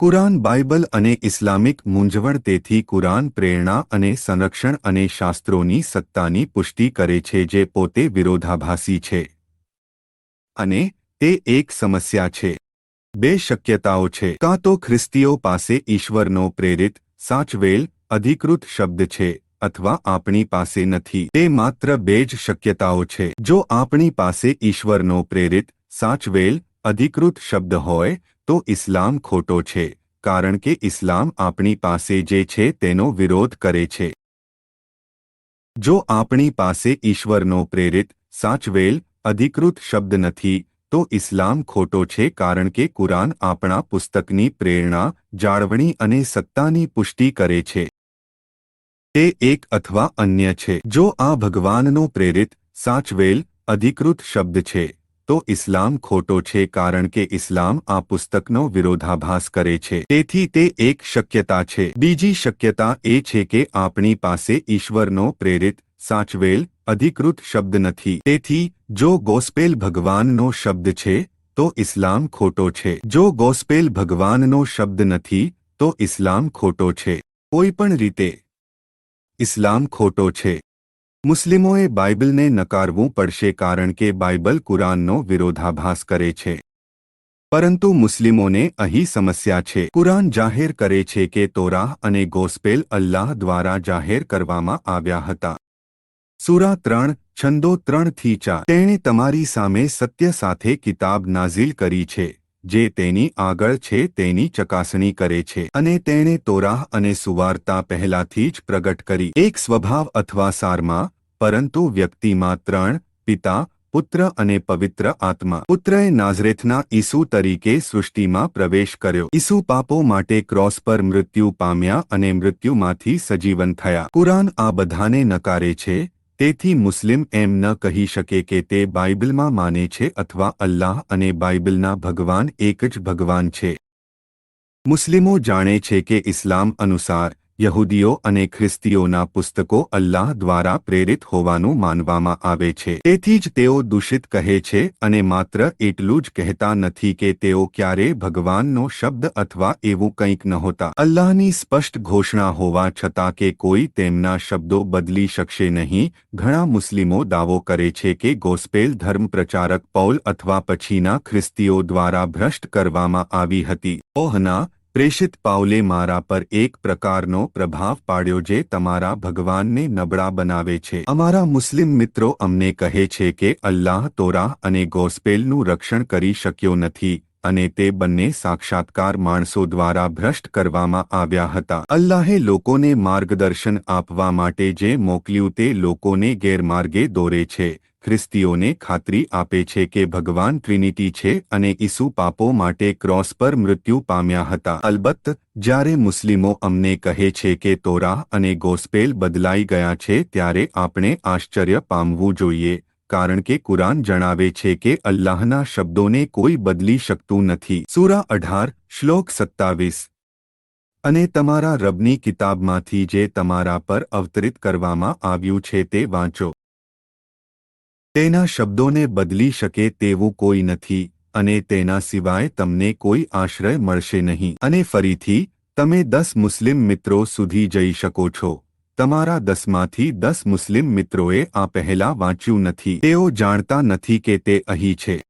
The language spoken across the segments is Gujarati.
કુરાન બાઇબલ અને ઇસ્લામિક મૂંઝવણ તેથી કુરાન પ્રેરણા અને સંરક્ષણ અને શાસ્ત્રોની સત્તાની પુષ્ટિ કરે છે જે પોતે વિરોધાભાસી છે. અને તે એક સમસ્યા છે. બે શક્યતાઓ છે. કાં તો ખ્રિસ્તીઓ પાસે ઈશ્વરનો પ્રેરિત, સાચવેલ, અધિકૃત શબ્દ છે, અથવા આપણી પાસે નથી. તે માત્ર બે જ શક્યતાઓ છે. જો આપણી પાસે ઈશ્વરનો પ્રેરિત, સાચવેલ, અધિકૃત શબ્દ હોય તો ઇસ્લામ ખોટો છે, કારણ કે ઇસ્લામ આપણી પાસે જે છે તેનો વિરોધ કરે છે. જો આપણી પાસે ઈશ્વરનો પ્રેરિત, સાચવેલ, અધિકૃત શબ્દ નથી, તો ઇસ્લામ ખોટો છે કારણ કે કુરાન આપણા પુસ્તકની પ્રેરણા, જાળવણી અને સત્તાની પુષ્ટિ કરે છે. તે એક અથવા અન્ય છે. જો આ ભગવાનનો પ્રેરિત, સાચવેલ, અધિકૃત શબ્દ છે તો ઇસ્લામ ખોટો છે કારણ કે ઇસ્લામ આ પુસ્તકનો વિરોધાભાસ કરે છે. તેથી તે એક શક્યતા છે. બીજી શક્યતા એ છે કે આપણી પાસે ઈશ્વરનો પ્રેરિત, સાચવેલ, અધિકૃત શબ્દ નથી. તેથી, જો ગોસ્પેલ ભગવાનનો શબ્દ છે, તો ઇસ્લામ ખોટો છે. જો ગોસ્પેલ ભગવાનનો શબ્દ નથી, તો ઇસ્લામ ખોટો છે. કોઈપણ રીતે, ઇસ્લામ ખોટો છે. મુસ્લિમોએ બાઇબલને નકારવું પડશે કારણ કે બાઇબલ કુરાનનો વિરોધાભાસ કરે છે. પરંતુ મુસ્લિમોને અહીં સમસ્યા છે. કુરાન જાહેર કરે છે કે તોરાહ અને ગોસ્પેલ અલ્લાહ દ્વારા જાહેર કરવામાં આવ્યા હતા. સુરા ત્રણ, છંદો ત્રણથી ચાર. તેણે તમારી સામે સત્ય સાથે કિતાબ નાઝિલ કરી છે. જે તેની આગળ છે તેની ચકાસણી કરે છે. અને તેણે તોરાહ અને સુવાર્તા પહેલાથી જ પ્રગટ કરી. એક સ્વભાવ અથવા સારમાં, પરંતુ વ્યક્તિમાં ત્રણ, પિતા, પુત્ર અને પવિત્ર આત્મા. પુત્રએ નાઝરેથના ઈસુ તરીકે સૃષ્ટિમાં પ્રવેશ કર્યો. ઈસુ પાપો માટે ક્રોસ પર મૃત્યુ પામ્યા અને મૃત્યુમાંથી સજીવન થયા. કુરાન આ બધાને નકારે છે તેથી મુસ્લિમ એમ ન કહી શકે કે તે બાઇબલમાં માને છે અથવા અલ્લાહ અને બાઇબલના ભગવાન એક જ ભગવાન છે. મુસ્લિમો જાણે છે કે ઇસ્લામ અનુસાર યહૂદીઓ અને ખ્રિસ્તીઓના પુસ્તકો અલ્લાહ દ્વારા પ્રેરિત હોવાનું માનવામાં આવે છે. તેથી જ તેઓ દૂષિત કહે છે અને માત્ર એટલું જ કહેતા નથી કે તેઓ ક્યારે ભગવાનનો શબ્દ અથવા એવું કંઈક નહોતા અલ્લાહની સ્પષ્ટ ઘોષણા હોવા છતાં કે કોઈ તેમના શબ્દો બદલી શકશે નહીં, ઘણા મુસ્લિમો દાવો કરે છે કે ગોસ્પેલ ધર્મ પ્રચારક પૌલ અથવા પછીના ખ્રિસ્તીઓ દ્વારા ભ્રષ્ટ કરવામાં આવી હતી. ઓહના પ્રેષિત પાઉલે મારા પર એક પ્રકારનો પ્રભાવ પાડ્યો જે તમારા ભગવાનને નબળા બનાવે છે. અમારા મુસ્લિમ મિત્રો અમને કહે છે કે અલ્લાહ તોરાહ અને ગોસ્પેલનું રક્ષણ કરી શક્યો નથી અને તે બંને સાક્ષાત્કાર માણસો દ્વારા ભ્રષ્ટ કરવામાં આવ્યા હતા. અલ્લાહે લોકોને માર્ગદર્શન આપવા માટે જે મોકલ્યું તે લોકોને ગેરમાર્ગે દોરે છે. ખ્રિસ્તીઓને ખાતરી આપે છે કે ભગવાન ટ્રિનિટી છે અને ઈસુ પાપો માટે ક્રોસ પર મૃત્યુ પામ્યા હતા. અલબત્ત, જ્યારે મુસ્લિમો અમને કહે છે કે તોરાહ અને ગોસ્પેલ બદલાઈ ગયા છે, ત્યારે આપણે આશ્ચર્ય પામવું જોઈએ, કારણ કે કુરાન જણાવે છે કે અલ્લાહના શબ્દોને કોઈ બદલી શકતું નથી. સૂરા અઢાર, શ્લોક સત્તાવીસ. અને તમારા રબની કિતાબમાંથી જે તમારા પર અવતરિત કરવામાં આવ્યું છે તે વાંચો. તેના શબ્દોને બદલી શકે તેવું કોઈ નથી અને તેના સિવાય તમને કોઈ આશ્રય મળશે નહીં. અને ફરીથી, તમે દસ મુસ્લિમ મિત્રો સુધી જઈ શકો છો. તમારા દસમાંથી દસ મુસ્લિમ મિત્રોએ આ પહેલા વાંચ્યું નથી. તેઓ જાણતા નથી કે તે અહીં છે.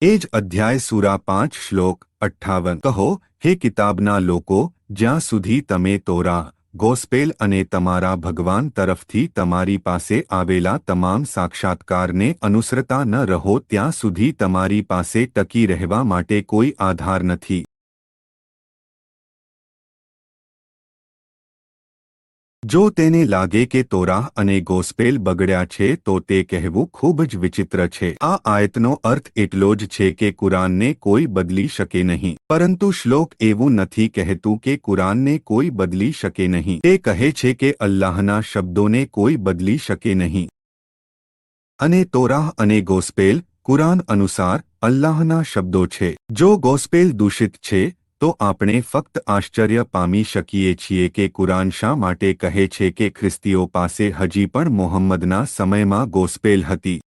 એ જ અધ્યાય સુરા પાંચ શ્લોક અઠ્ઠાવન. કહો, હે કિતાબના લોકો, જ્યાં સુધી તમે તોરા ગોસ્પેલ અને તમારા ભગવાન તરફથી તમારી પાસે આવેલા તમામ સાક્ષાત્કારને અનુસરતા ન રહો, ત્યાં સુધી તમારી પાસે ટકી રહેવા માટે કોઈ આધાર નથી. જો તેને લાગે કે તોરાહ અને ગોસ્પેલ બગડ્યા છે તો તે કહેવું ખૂબ જ વિચિત્ર છે. આ આયતનો અર્થ એટલો જ છે કે કુરાનને કોઈ બદલી શકે નહીં. પરંતુ શ્લોક એવું નથી કહેતું કે કુરાનને કોઈ બદલી શકે નહીં. તે કહે છે કે અલ્લાહના શબ્દોને કોઈ બદલી શકે નહીં. અને તોરાહ અને ગોસ્પેલ કુરાન અનુસાર અલ્લાહના શબ્દો છે. જો ગોસ્પેલ દૂષિત છે તો આપણે ફક્ત આશ્ચર્ય પામી શકીએ છીએ કે કુરાન શા માટે કહે છે કે ખ્રિસ્તીઓ પાસે હજી પણ મોહમ્મદના સમયમાં ગોસ્પેલ હતી.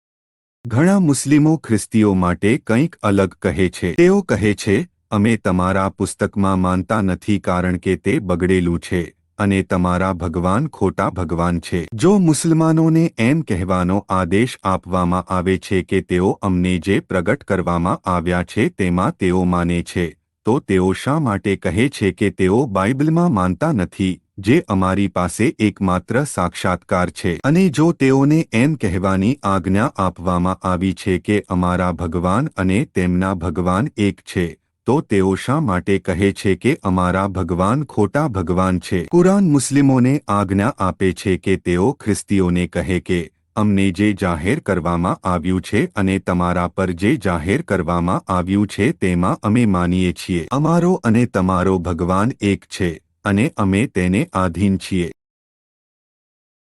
ઘણા મુસ્લિમો ખ્રિસ્તીઓ માટે કંઈક અલગ કહે છે. તેઓ કહે છે, અમે તમારા પુસ્તકમાં માનતા નથી કારણ કે તે બગડેલું છે અને તમારા ભગવાન ખોટા ભગવાન છે. જો મુસલમાનોને એમ કહેવાનો આદેશ આપવામાં આવે છે કે તેઓ અમને જે પ્રગટ કરવામાં આવ્યા છે તેમાં તેઓ માને છે તો તેઓ શા માટે કહે છે કે તેઓ બાઇબલમાં માનતા નથી, જે અમારી પાસે એકમાત્ર સાક્ષાત્કાર છે? અને જો તેઓને એમ કહેવાની આજ્ઞા આપવામાં આવી છે કે અમારા ભગવાન અને તેમના ભગવાન એક છે, તો તેઓ શા માટે કહે છે કે અમારા ભગવાન ખોટા ભગવાન છે? કુરાન મુસ્લિમોને આજ્ઞા આપે છે કે તેઓ ખ્રિસ્તીઓને કહે કે અમને જે જાહેર કરવામાં આવ્યું છે અને તમારા પર જે જાહેર કરવામાં આવ્યું છે તેમાં અમે માનીએ છીએ. અમારો અને તમારો ભગવાન એક છે અને અમે તેને આધીન છીએ.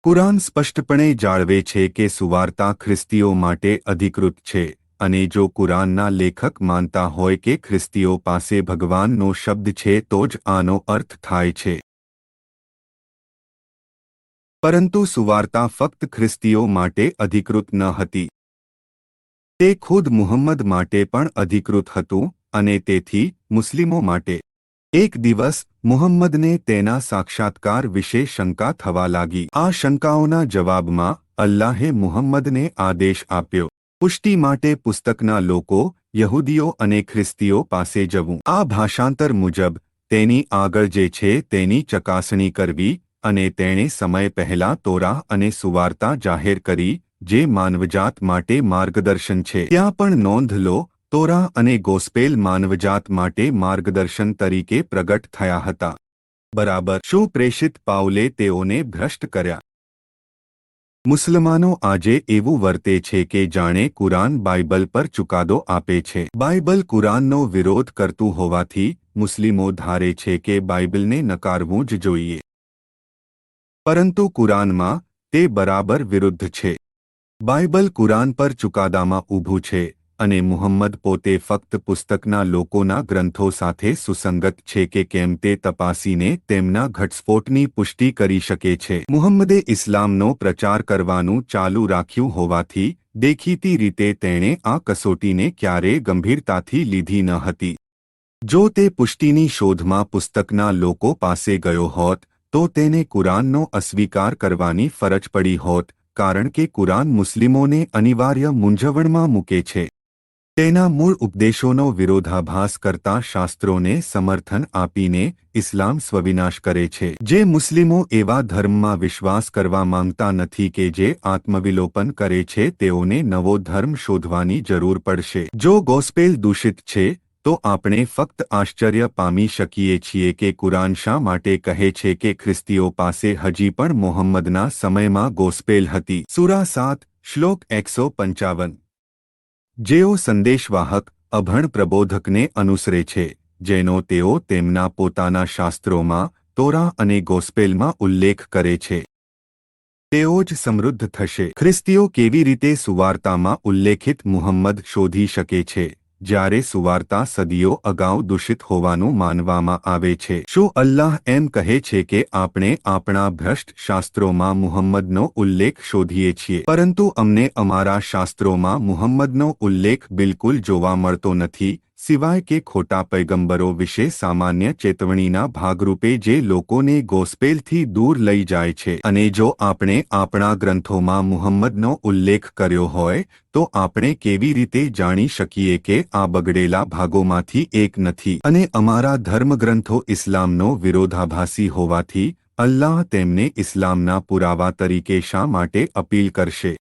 કુરાન સ્પષ્ટપણે જાળવે છે કે સુવાર્તા ખ્રિસ્તીઓ માટે અધિકૃત છે અને જો કુરાનના લેખક માનતા હોય કે ખ્રિસ્તીઓ પાસે ભગવાનનો શબ્દ છે તો જ આનો અર્થ થાય છે. પરંતુ સુવાર્તા ફક્ત ખ્રિસ્તીઓ માટે અધિકૃત ન હતી. તે ખુદ મુહમ્મદ માટે પણ અધિકૃત હતું અને તેથી મુસ્લિમો માટે. એક દિવસ મુહમ્મદને તેના સાક્ષાત્કાર વિશે શંકા થવા લાગી. આ શંકાઓના જવાબમાં અલ્લાહે મુહમ્મદને આદેશ આપ્યો, પુષ્ટિ માટે પુસ્તકના લોકો, યહૂદીઓ અને ખ્રિસ્તીઓ પાસે જવું. આ ભાષાંતર મુજબ, તેની આગળ જે છે તેની ચકાસણી કરવી અને તેણે સમય પહેલા તોરાહ અને સુવાર્તા જાહેર કરી, જે માનવજાત માટે માર્ગદર્શન છે. ત્યાં પણ નોંધ લો તોરાહ અને ગોસ્પેલ માનવજાત માટે માર્ગદર્શન તરીકે પ્રગટ થયા હતા. બરાબર. શું પ્રેષિત પાઉલે તેઓને ભ્રષ્ટ કર્યા. મુસલમાનો આજે એવું વર્તે છે કે જાણે કુરાન બાઇબલ પર ચુકાદો આપે છે. બાઇબલ કુરાનનો વિરોધ કરતું હોવાથી મુસ્લિમો ધારે છે કે બાઇબલને નકારવું જ જોઈએ. પરંતુ કુરાનમાં તે બરાબર વિરુદ્ધ છે. બાઇબલ કુરાન પર ચુકાદામાં ઊભું છે અને મુહમ્મદ પોતે ફક્ત પુસ્તકના લોકોના ગ્રંથો સાથે સુસંગત છે કે કેમ તે તપાસીને તેમના ઘટસ્ફોટની પુષ્ટિ કરી શકે છે. મુહમ્મદે ઇસ્લામનો પ્રચાર કરવાનું ચાલુ રાખ્યું હોવાથી દેખીતી રીતે તેણે આ કસોટીને ક્યારેય ગંભીરતાથી લીધી ન હતી. જો તે પુષ્ટિની શોધમાં પુસ્તકના લોકો પાસે ગયો હોત તો તેને કુરાનનો અસ્વીકાર કરવાની ફરજ પડી હોત, કારણ કે કુરાન મુસ્લિમોને અનિવાર્ય મૂંઝવણમાં મૂકે છે. તેના મૂળ ઉપદેશોનો વિરોધાભાસ કરતા શાસ્ત્રોને સમર્થન આપીને ઇસ્લામ સ્વવિનાશ કરે છે. જે મુસ્લિમો એવા ધર્મમાં વિશ્વાસ કરવા માંગતા નથી કે જે આત્મવિલોપન કરે છે, તેઓને નવો ધર્મ શોધવાની જરૂર પડશે. જો ગોસ્પેલ દૂષિત છે તો આપણે ફક્ત આશ્ચર્ય પામી શકીએ છીએ કે કુરાન શા માટે કહે છે કે ખ્રિસ્તીઓ પાસે હજી પણ મોહમ્મદના સમયમાં ગોસ્પેલ હતી. સુરા સાત, શ્લોક એકસો પંચાવન. જેઓ સંદેશવાહક, અભણ પ્રબોધકને અનુસરે છે, જેનો તેઓ તેમના પોતાના શાસ્ત્રોમાં, તોરા અને ગોસ્પેલમાં ઉલ્લેખ કરે છે. તેઓ જ સમૃદ્ધ થશે. ખ્રિસ્તીઓ કેવી રીતે સુવાર્તામાં ઉલ્લેખિત મુહમ્મદ શોધી શકે છે? જ્યારે સુવાર્તા સદીઓ અગાઉ દૂષિત હોવાનું માનવામાં આવે છે. શું અલ્લાહ એમ કહે છે કે આપણે આપણા ભ્રષ્ટ શાસ્ત્રોમાં મુહમ્મદનો ઉલ્લેખ શોધીએ છીએ? પરંતુ અમને અમારા શાસ્ત્રોમાં મુહમ્મદનો ઉલ્લેખ બિલકુલ જોવા મળતો નથી. સિવાય કે ખોટા પૈગંબરો વિશે સામાન્ય ચેતવણીના ભાગરૂપે જે લોકોને ગોસ્પેલથી દૂર લઈ જાય છે. અને જો આપણે આપણા ગ્રંથોમાં મુહમ્મદનો ઉલ્લેખ કર્યો હોય, તો આપણે કેવી રીતે જાણી શકીએ કે આ બગડેલા ભાગોમાંથી એક નથી? અને અમારા ધર્મગ્રંથો ઇસ્લામનો વિરોધાભાસી હોવાથી, અલ્લાહ તેમને ઇસ્લામના પુરાવા તરીકે શા માટે અપીલ કરશે?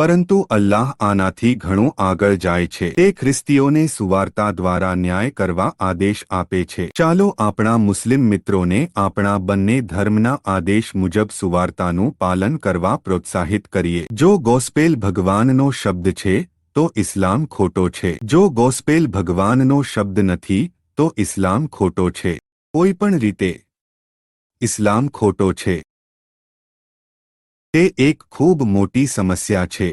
પરંતુ અલ્લાહ આનાથી ઘણું આગળ જાય છે. તે ખ્રિસ્તીઓને સુવાર્તા દ્વારા ન્યાય કરવા આદેશ આપે છે. ચાલો આપણા મુસ્લિમ મિત્રોને આપણા બંને ધર્મના આદેશ મુજબ સુવાર્તાનું પાલન કરવા પ્રોત્સાહિત કરીએ. જો ગોસ્પેલ ભગવાનનો શબ્દ છે, તો ઇસ્લામ ખોટો છે. જો ગોસ્પેલ ભગવાનનો શબ્દ નથી, તો ઇસ્લામ ખોટો છે. કોઈ પણ રીતે, ઇસ્લામ ખોટો છે. તે એક ખૂબ મોટી સમસ્યા છે.